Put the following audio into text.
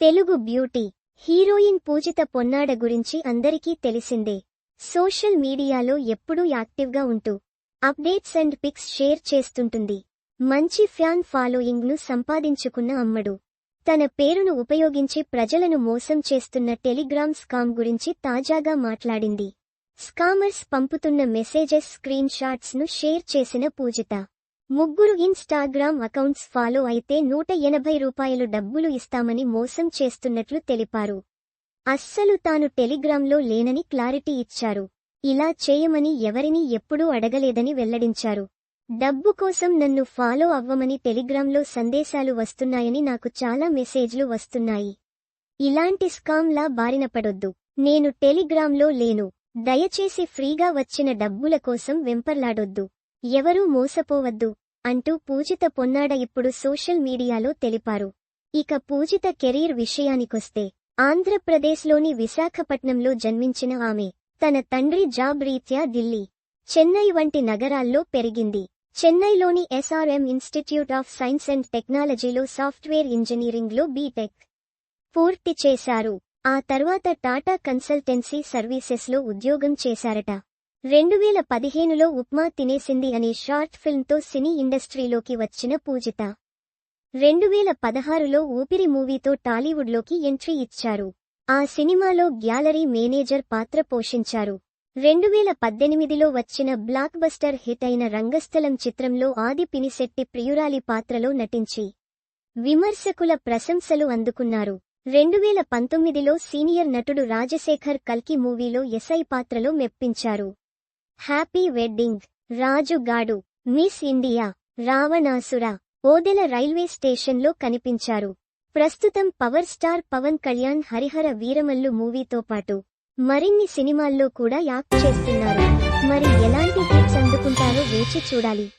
Telugu beauty heroine పూజిత పొన్నాడ గురించి అందరికీ తెలిసిందే. సోషల్ మీడియాలో ఎప్పుడూ యాక్టివ్గా ఉంటూ అప్డేట్స్ అండ్ పిక్స్ షేర్ చేస్తుంటుంది. మంచి ఫ్యాన్ ఫాలోయింగ్ను సంపాదించుకున్న అమ్మడు. తన పేరును ఉపయోగించి ప్రజలను మోసం చేస్తున్న టెలిగ్రామ్ స్కామ్ గురించి తాజాగా మాట్లాడింది. స్కామర్స్ పంపుతున్న మెసేజెస్ స్క్రీన్ షాట్స్ను షేర్ చేసిన పూజిత. ముగ్గురు ఇన్స్టాగ్రామ్ అకౌంట్స్ ఫాలో అయితే నూట ఎనభై రూపాయలు డబ్బులు ఇస్తామని మోసం చేస్తున్నట్లు తెలిపారు. అస్సలు తాను టెలిగ్రామ్లో లేనని క్లారిటీ ఇచ్చారు. ఇలా చేయమని ఎవరినీ ఎప్పుడూ అడగలేదని వెల్లడించారు. డబ్బు కోసం నన్ను ఫాలో అవ్వమని టెలిగ్రామ్లో సందేశాలు వస్తున్నాయని నాకు చాలా మెసేజ్లు వస్తున్నాయి. ఇలాంటి స్కామ్లా బారిన పడొద్దు. నేను టెలిగ్రామ్లో లేను. దయచేసి ఫ్రీగా వచ్చిన డబ్బుల కోసం వెంపర్లాడొద్దు. ఎవరూ మోసపోవద్దు. అంటూ పూజిత పొన్నాడ ఇప్పుడు సోషల్ మీడియాలో తెలిపారు. ఇక పూజిత కెరీర్ విషయానికొస్తే ఆంధ్రప్రదేశ్లోని విశాఖపట్నంలో జన్మించిన ఆమె తన తండ్రి జాబ్ రీత్యా ఢిల్లీ చెన్నై వంటి నగరాల్లో పెరిగింది. చెన్నైలోని SRM institute of science and టెక్నాలజీలో సాఫ్ట్వేర్ ఇంజనీరింగ్లో బీటెక్ పూర్తి చేశారు. ఆ తర్వాత టాటా కన్సల్టెన్సీ సర్వీసెస్లో ఉద్యోగం చేశారట. రెండు వేల పదిహేనులో ఉప్మా తినేసింది అనే షార్ట్ ఫిల్మ్తో సినీ ఇండస్ట్రీలోకి వచ్చిన పూజిత. రెండు వేల పదహారులో ఊపిరి మూవీతో టాలీవుడ్లోకి ఎంట్రీ ఇచ్చారు. ఆ సినిమాలో గ్యాలరీ మేనేజర్ పాత్ర పోషించారు. రెండు వేల పద్దెనిమిదిలో వచ్చిన బ్లాక్ బస్టర్ హిట్ అయిన రంగస్థలం చిత్రంలో ఆది పినిశెట్టి ప్రియురాలి పాత్రలో నటించి విమర్శకుల ప్రశంసలు అందుకున్నారు. రెండు వేల పంతొమ్మిదిలో సీనియర్ నటుడు రాజశేఖర్ కల్కి మూవీలో ఎస్ఐ పాత్రలో మెప్పించారు. Happy wedding. Rajugadu Miss India Ravanasura Odela railway స్టేషన్లో కనిపించారు. ప్రస్తుతం పవర్ స్టార్ పవన్ కళ్యాణ్ హరిహర వీరమల్లు మూవీతో పాటు మరిన్ని సినిమాల్లో కూడా యాక్ట్ చేస్తున్నారు. మరి ఎలాంటి హిట్స్ అందుకుంటారో వేచి చూడాలి.